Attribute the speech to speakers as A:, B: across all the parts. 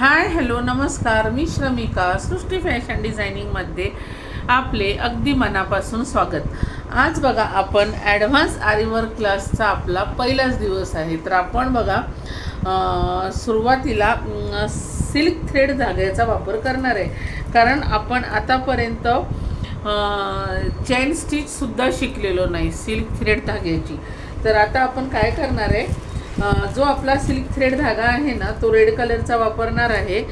A: Hi hello नमस्कार. मी श्रमिका सृष्टी fashion डिझायनिंगमध्ये आपले अगदी मनापासून स्वागत. आज बघा आपण ॲडव्हान्स आरीवर्क क्लासचा आपला पहिलाच दिवस आहे. तर आपण बघा सुरुवातीला सिल्क थ्रेड धाग्याचा वापर करणार आहे. कारण आपण आतापर्यंत चेन स्टिचसुद्धा शिकलेलो नाही सिल्क थ्रेड धाग्याची. तर आता आपण काय करणार आहे जो आपला सिल्क थ्रेड धागा आहे ना तो रेड कलरचा वापरणार आहे.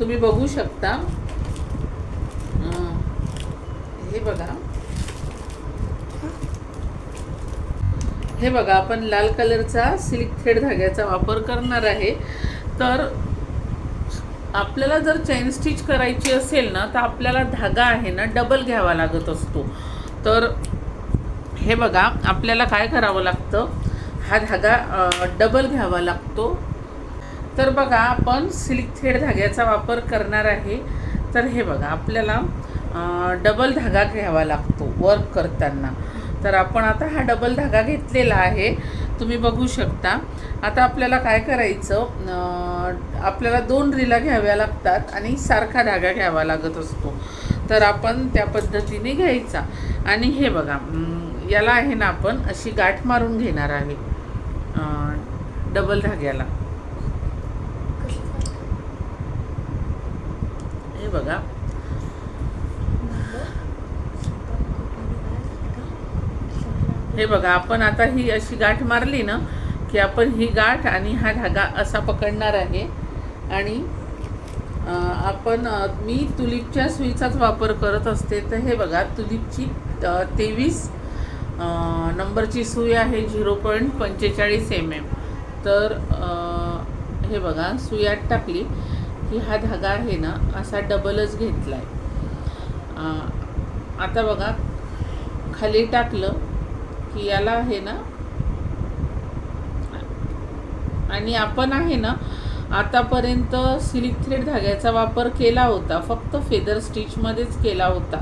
A: तुम्ही बघू शकता. हे बघा. हे बघा आपण लाल कलरचा सिल्क थ्रेड धाग्याचा वापर करणार आहे. तर आपल्याला जर चैन स्टिच करायची असेल ना तर आपल्याला धागा आहे ना डबल घ्यावा लागत असतो. तर हे बघा आपल्याला काय करावं लागतं? हा धागा डबल घ्यावा लागतो. तर बघा आपण सिल्क थ्रेड धाग्याचा वापर करणार आहे. तर हे बघा आपल्याला डबल धागा घ्यावा लागतो वर्क करताना. तर आपण आता हा डबल धागा घेतलेला आहे. तुम्ही बघू शकता. आता आपल्याला काय करायचं आपल्याला दोन रिला घ्याव्या लागतात आणि सारखा धागा घ्यावा लागत असतो. तर आपण त्या पद्धतीने घ्यायचा. आणि हे बघा याला आहे ना आपण अशी गाठ मारून घेणार आहे. डबल धाग्याला हे बघा. हे बघा आपण आता ही अशी गाठ मारली ना की आपण ही गाठ आणि हा धागा असा पकडणार आहे. आणि आपण मी तुलिपच्या सुईचाच वापर करत असते. तर हे बघा तुलिपची तेवीस नंबरची सुई आहे झिरो पॉईंट पंचेचाळीस एम एम तर हे बघा सुयात टाकली की हा धागा आहे ना असा डबलच घेतला आहे आता बघा खाली टाकलं की याला आहे ना आणि आपण आहे ना आतापर्यंत सिल्क थ्रेड धाग्याचा वापर केला होता फक्त फेदर स्टिचमध्येच केला होता.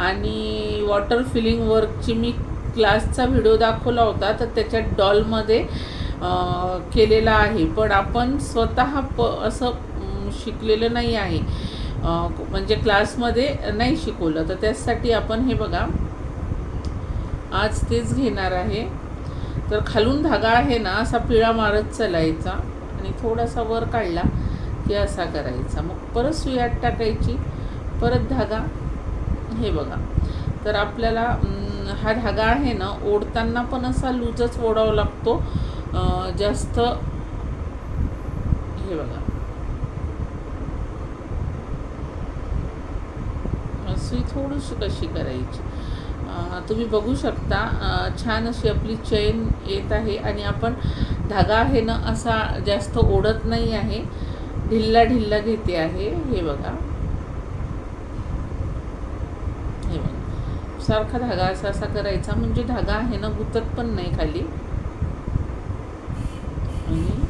A: आणि वॉटर फिलिंग वर्कची मी क्लासचा व्हिडिओ दाखवला होता तर त्याच्यात डॉलमध्ये अं, केलेला आहे. पण आपण स्वतः प असं शिकलेलं नाही आहे. म्हणजे क्लासमध्ये नाही शिकवलं. तर त्यासाठी आपण हे बघा. आज तेच घेणार आहे. तर खालून धागा आहे ना असा पिळा मारत चालायचा. आणि थोडासा वर काढला की असा करायचा. मग परत सुयात टाकायची. परत धागा. हे बघा. तर आपल्याला हा धागा आहे ना ओढताना पण असा लूजच ओढावा लागतो. जास्त हे बघा. सुई थोडीशी कशी करायची? तुम्ही बघू शकता छान अशी आपली चेन येत आहे आणि आपण धागा आहे ना असा जास्त ओढत नाही आहे. ढिल्ला ढिल्ला घेते आहे हे बघा. हे बघा. सारखा धागा असा असा करायचा म्हणजे धागा आहे ना गुतत पण नाही खाली आणि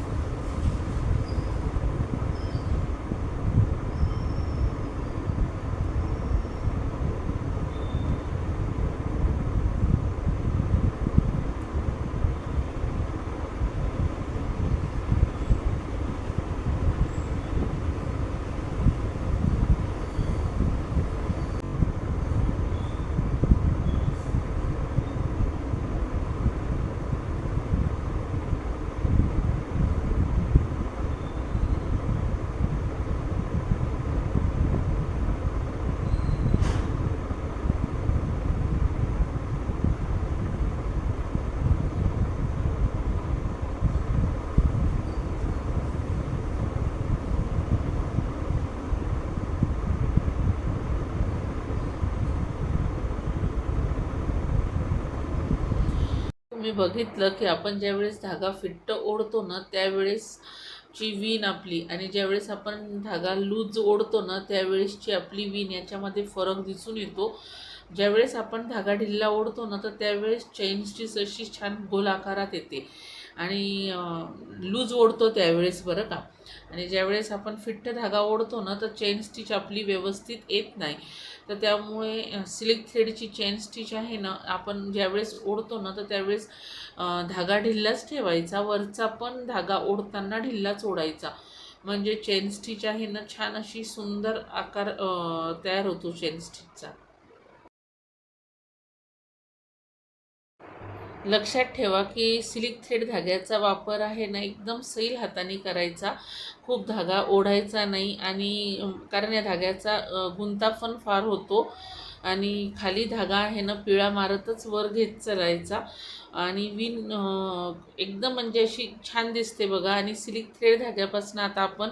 A: तुम्ही बघितलं की आपण ज्यावेळेस धागा फिट्ट ओढतो ना त्यावेळेस ची विण आपली आणि ज्यावेळेस आपण धागा लूज ओढतो ना त्यावेळेसची आपली विण याच्यामध्ये फरक दिसून येतो. ज्यावेळेस आपण धागा ढिल्ला ओढतो ना तर त्यावेळेस चेन्सची अशी छान गोल आकारात येते. आणि लूज ओढतो त्यावेळेस बरं का. आणि ज्यावेळेस आपण फिट्ट धागा ओढतो ना तर चेन स्टिच आपली व्यवस्थित येत नाही. तर त्यामुळे सिलिक थ्रेडची चेन स्टिच आहे ना आपण ज्यावेळेस ओढतो ना तर त्यावेळेस धागा ढिल्लाच ठेवायचा. वरचा पण धागा ओढताना ढिल्लाच ओढायचा. म्हणजे चेन स्टिच आहे ना छान अशी सुंदर आकार तयार होतो चेन स्टिचचा. लक्षात ठेवा की सिलिक थ्रेड धाग्याचा वापर आहे ना एकदम सैल हाताने करायचा. खूप धागा ओढायचा नाही आणि कारण या धाग्याचा अ, गुंता पण फार होतो. आणि खाली धागा आहे ना पिळा मारतच वर घेत चालायचा. आणि विन एकदम म्हणजे अशी छान दिसते बघा. आणि सिलिक थ्रेड धाग्यापासून आता आपण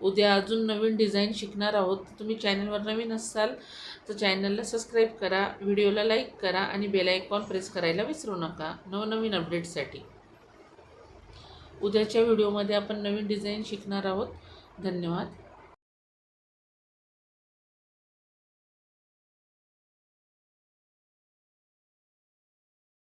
A: उद्या अजून नवीन डिझाईन शिकणार आहोत. तर तुम्ही चॅनलवर नवीन असाल तर चॅनलला सबस्क्राईब करा व्हिडिओला लाईक करा आणि बेल आयकॉन प्रेस करायला विसरू नका. नवनवीन अपडेटसाठी उद्याच्या व्हिडिओमध्ये आपण नवीन डिझाईन शिकणार आहोत. धन्यवाद.